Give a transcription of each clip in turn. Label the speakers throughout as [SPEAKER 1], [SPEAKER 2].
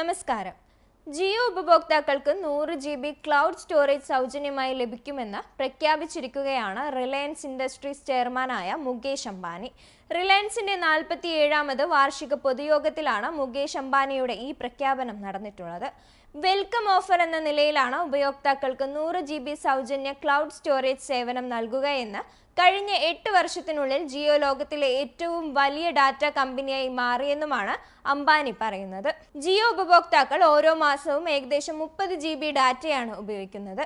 [SPEAKER 1] നമസ്കാരം. ജിയോ ഉപഭോക്താക്കൾക്ക് നൂറ് ജി ബി ക്ലൗഡ് സ്റ്റോറേജ് സൗജന്യമായി ലഭിക്കുമെന്ന് പ്രഖ്യാപിച്ചിരിക്കുകയാണ് റിലയൻസ് ഇൻഡസ്ട്രീസ് ചെയർമാനായ മുകേഷ് അംബാനി. റിലയൻസിന്റെ നാൽപ്പത്തിയേഴാമത് വാർഷിക പൊതുയോഗത്തിലാണ് മുകേഷ് അംബാനിയുടെ ഈ പ്രഖ്യാപനം നടന്നിട്ടുള്ളത്. വെൽക്കം ഓഫർ എന്ന നിലയിലാണ് ഉപയോക്താക്കൾക്ക് നൂറ് ജി ബി സൗജന്യ ക്ലൗഡ് സ്റ്റോറേജ് സേവനം നൽകുകയെന്ന് കഴിഞ്ഞ എട്ട് വർഷത്തിനുള്ളിൽ ജിയോ ലോകത്തിലെ ഏറ്റവും വലിയ ഡാറ്റ കമ്പനിയായി മാറിയെന്നുമാണ് അംബാനി പറയുന്നത്. ജിയോ ഉപഭോക്താക്കൾ ഓരോ മാസവും ഏകദേശം മുപ്പത് ജി ബി ഡാറ്റയാണ് ഉപയോഗിക്കുന്നത്.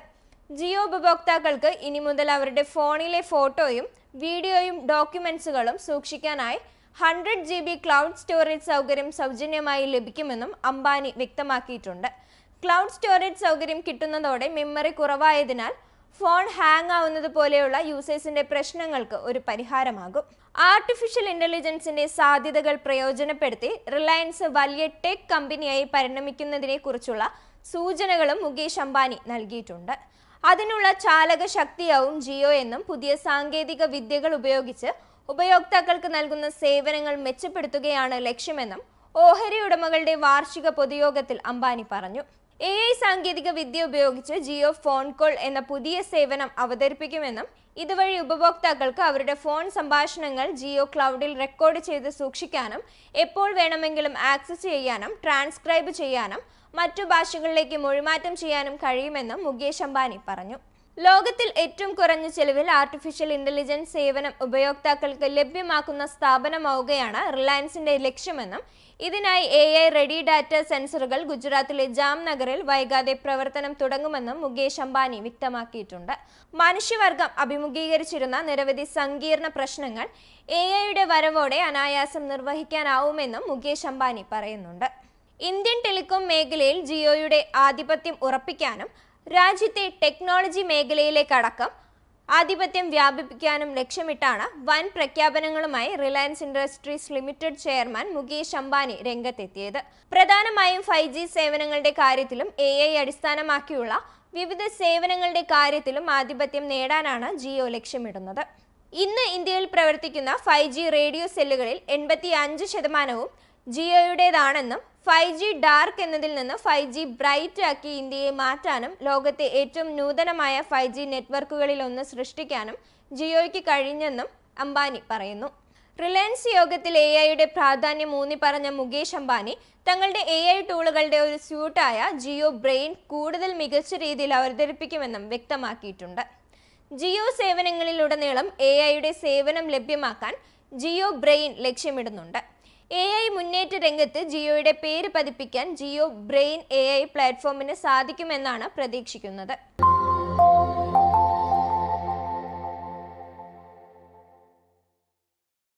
[SPEAKER 1] ജിയോ ഉപഭോക്താക്കൾക്ക് ഇനി മുതൽ അവരുടെ ഫോണിലെ ഫോട്ടോയും വീഡിയോയും ഡോക്യുമെന്റ്സുകളും സൂക്ഷിക്കാനായി hundred G B cloud storage സൗകര്യം സൗജന്യമായി ലഭിക്കുമെന്നും അംബാനി വ്യക്തമാക്കിയിട്ടുണ്ട്. ക്ലൗഡ് സ്റ്റോറേജ് സൗകര്യം കിട്ടുന്നതോടെ മെമ്മറി കുറവായതിനാൽ ഫോൺ ഹാങ് ആവുന്നത് പോലെയുള്ള യൂസേഴ്സിന്റെ പ്രശ്നങ്ങൾക്ക് ഒരു പരിഹാരമാകും. ആർട്ടിഫിഷ്യൽ ഇന്റലിജൻസിന്റെ സാധ്യതകൾ പ്രയോജനപ്പെടുത്തി റിലയൻസ് വലിയ ടെക് കമ്പനിയായി പരിണമിക്കുന്നതിനെ കുറിച്ചുള്ള സൂചനകളും മുകേഷ് അംബാനി നൽകിയിട്ടുണ്ട്. അതിനുള്ള ചാലക ശക്തിയാവും ജിയോ എന്നും പുതിയ സാങ്കേതിക വിദ്യകൾ ഉപയോഗിച്ച് ഉപയോക്താക്കൾക്ക് നൽകുന്ന സേവനങ്ങൾ മെച്ചപ്പെടുത്തുകയാണ് ലക്ഷ്യമെന്നും ഓഹരി ഉടമകളുടെ വാർഷിക പൊതുയോഗത്തിൽ അംബാനി പറഞ്ഞു. എ ഐ സാങ്കേതിക വിദ്യ ഉപയോഗിച്ച് ജിയോ ഫോൺ കോൾ എന്ന പുതിയ സേവനം അവതരിപ്പിക്കുമെന്നും ഇതുവഴി ഉപഭോക്താക്കൾക്ക് അവരുടെ ഫോൺ സംഭാഷണങ്ങൾ ജിയോ ക്ലൗഡിൽ റെക്കോർഡ് ചെയ്ത് സൂക്ഷിക്കാനും എപ്പോൾ വേണമെങ്കിലും ആക്സസ് ചെയ്യാനും ട്രാൻസ്ക്രൈബ് ചെയ്യാനും മറ്റു ഭാഷകളിലേക്ക് മൊഴിമാറ്റം ചെയ്യാനും കഴിയുമെന്നും മുകേഷ് അംബാനി പറഞ്ഞു. ലോകത്തിൽ ഏറ്റവും കുറഞ്ഞ ചെലവിൽ ആർട്ടിഫിഷ്യൽ ഇന്റലിജൻസ് സേവനം ഉപയോക്താക്കൾക്ക് ലഭ്യമാക്കുന്ന സ്ഥാപനമാവുകയാണ് റിലയൻസിന്റെ ലക്ഷ്യമെന്നും ഇതിനായി എ ഐ റെഡി ഡാറ്റ സെൻസറുകൾ ഗുജറാത്തിലെ ജാംനഗറിൽ വൈകാതെ പ്രവർത്തനം തുടങ്ങുമെന്നും മുകേഷ് അംബാനി വ്യക്തമാക്കിയിട്ടുണ്ട്. മനുഷ്യവർഗം അഭിമുഖീകരിച്ചിരുന്ന നിരവധി സങ്കീർണ പ്രശ്നങ്ങൾ എ ഐയുടെ വരവോടെ അനായാസം നിർവഹിക്കാനാവുമെന്നും മുകേഷ് അംബാനി പറയുന്നുണ്ട്. ഇന്ത്യൻ ടെലികോം മേഖലയിൽ ജിയോയുടെ ആധിപത്യം ഉറപ്പിക്കാനും രാജ്യത്തെ ടെക്നോളജി മേഖലയിലേക്കടക്കം ആധിപത്യം വ്യാപിപ്പിക്കാനും ലക്ഷ്യമിട്ടാണ് വൻ പ്രഖ്യാപനങ്ങളുമായി Reliance Industries Limited chairman Mukesh Ambani രംഗത്തെത്തിയത്. പ്രധാനമായും ഫൈവ് ജി സേവനങ്ങളുടെ കാര്യത്തിലും എ ഐ അടിസ്ഥാനമാക്കിയുള്ള വിവിധ സേവനങ്ങളുടെ കാര്യത്തിലും ആധിപത്യം നേടാനാണ് ജിയോ ലക്ഷ്യമിടുന്നത്. ഇന്ന് ഇന്ത്യയിൽ പ്രവർത്തിക്കുന്ന ഫൈവ് ജി റേഡിയോ സെല്ലുകളിൽ എൺപത്തി അഞ്ച് ശതമാനവും ജിയോയുടേതാണെന്നും ഫൈവ് ജി ഡാർക്ക് എന്നതിൽ നിന്ന് ഫൈവ് ജി ബ്രൈറ്റ് ആക്കി ഇന്ത്യയെ മാറ്റാനും ലോകത്തെ ഏറ്റവും നൂതനമായ ഫൈവ് ജി നെറ്റ്വർക്കുകളിൽ ഒന്ന് സൃഷ്ടിക്കാനും ജിയോയ്ക്ക് കഴിഞ്ഞെന്നും അംബാനി പറയുന്നു. റിലയൻസ് യോഗത്തിൽ എ ഐയുടെ പ്രാധാന്യം ഊന്നി പറഞ്ഞ മുകേഷ് അംബാനി തങ്ങളുടെ എ ഐ ടൂളുകളുടെ ഒരു സ്യൂട്ടായ ജിയോ ബ്രെയിൻ കൂടുതൽ മികച്ച രീതിയിൽ അവതരിപ്പിക്കുമെന്നും വ്യക്തമാക്കിയിട്ടുണ്ട്. ജിയോ സേവനങ്ങളിലുടനീളം എ ഐയുടെ സേവനം ലഭ്യമാക്കാൻ ജിയോ ബ്രെയിൻ ലക്ഷ്യമിടുന്നുണ്ട്. എ ഐ മുന്നേറ്റ രംഗത്ത് ജിയോയുടെ പേര് പതിപ്പിക്കാൻ ജിയോ ബ്രെയിൻ എ ഐ പ്ലാറ്റ്ഫോമിന് സാധിക്കുമെന്നാണ് പ്രതീക്ഷിക്കുന്നത്.